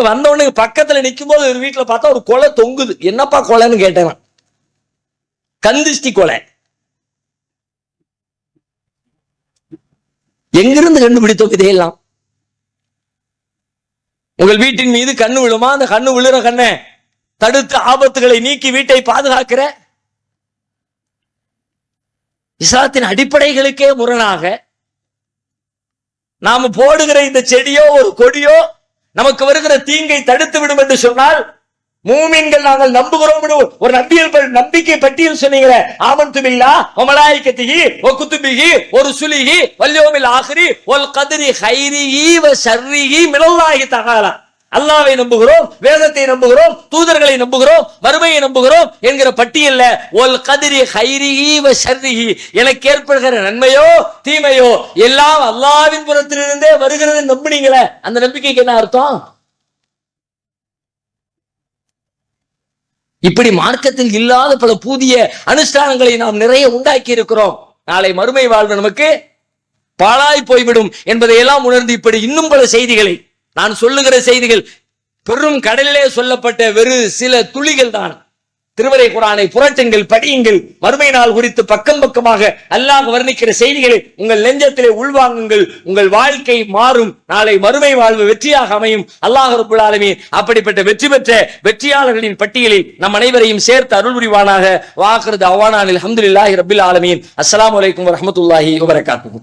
இங்க வந்தவனுக்கு பக்கத்துல நிக்கும் போது ஒரு வீட்டுல பார்த்தா ஒரு கொலை தொங்குது. என்னப்பா கொலைன்னு கேட்டேன் கந்திஷ்டி கொலை. எங்கிருந்து கண்டுபிடித்தோம் இதையெல்லாம் உங்கள் வீட்டின் மீது கண்ணு விழுமா? அந்த கண்ணு விழுற கண்ணை தடுத்து ஆபத்துகளை நீக்கி வீட்டை பாதுகாக்கிற இஸ்லாத்தின் அடிப்படைகளுக்கே முரணாக நாம போடுகிற இந்த செடியோ ஒரு கொடியோ நமக்கு வருகிற தீங்கை தடுத்து விடும் என்று சொன்னால் மூமின்கள் நாங்கள் நம்புகிறோம் ஒரு நம்பியல் நம்பிக்கை பட்டியல் சொன்னீங்களே ஆமன் துமில்லா ஒமலாய்கத்திகி ஒ குத்துபிகி ஒரு சுலிகி வல்யோமில் ஆஹிரி ஒல் கதிரி ஹைரிகி வ சர்ரிகி மினல்லாஹி தகாலாம் அல்லாவை நம்புகிறோம் வேதத்தை நம்புகிறோம் தூதர்களை நம்புகிறோம் மறுமையை நம்புகிறோம் என்கிற பட்டியல்ல ஒல் கதிரி ஹைரிஹி வ ஷர்ரிஹி எனக்கு ஏற்படுகிற நன்மையோ தீமையோ எல்லாம் அல்லாவின் புறத்திலிருந்தே வருகிறது நம்புனீங்களே. அந்த நம்பிக்கைக்கு என்ன அர்த்தம்? இப்படி மார்க்கத்தில் இல்லாத பல புதிய அனுஷ்டானங்களை நாம் நிறைய உண்டாக்கி இருக்கிறோம் நாளை மறுமை வாழ்வு நமக்கு பாழாய் போய்விடும் என்பதையெல்லாம் உணர்ந்து இப்படி இன்னும் பல செய்திகளை நான் சொல்லுகிற செய்திகள் பெரும் கடலிலே சொல்லப்பட்ட வெறு சில துளிகள் தான். திருவரை குரானை புரட்டுங்கள் படியுங்கள். மறுமை நாள் குறித்து பக்கம் பக்கமாக அல்லாஹ் வர்ணிக்கிற செய்திகளை உங்கள் நெஞ்சத்திலே உள்வாங்குங்கள். உங்கள் வாழ்க்கை மாறும். நாளை மறுமை வாழ்வு வெற்றியாக அமையும். அல்லாஹ் ரபுல் அப்படிப்பட்ட வெற்றி பெற்ற வெற்றியாளர்களின் பட்டியலில் நம் அனைவரையும் சேர்த்து அருள் புரிவானாக. வாக்குறது அவானானில் அஹமதுல்லாஹி ரபில் ஆலமீன். அஸ்லாம் அலைக்கும் வரமத்துல்லாஹி வபரகாத்துஹு.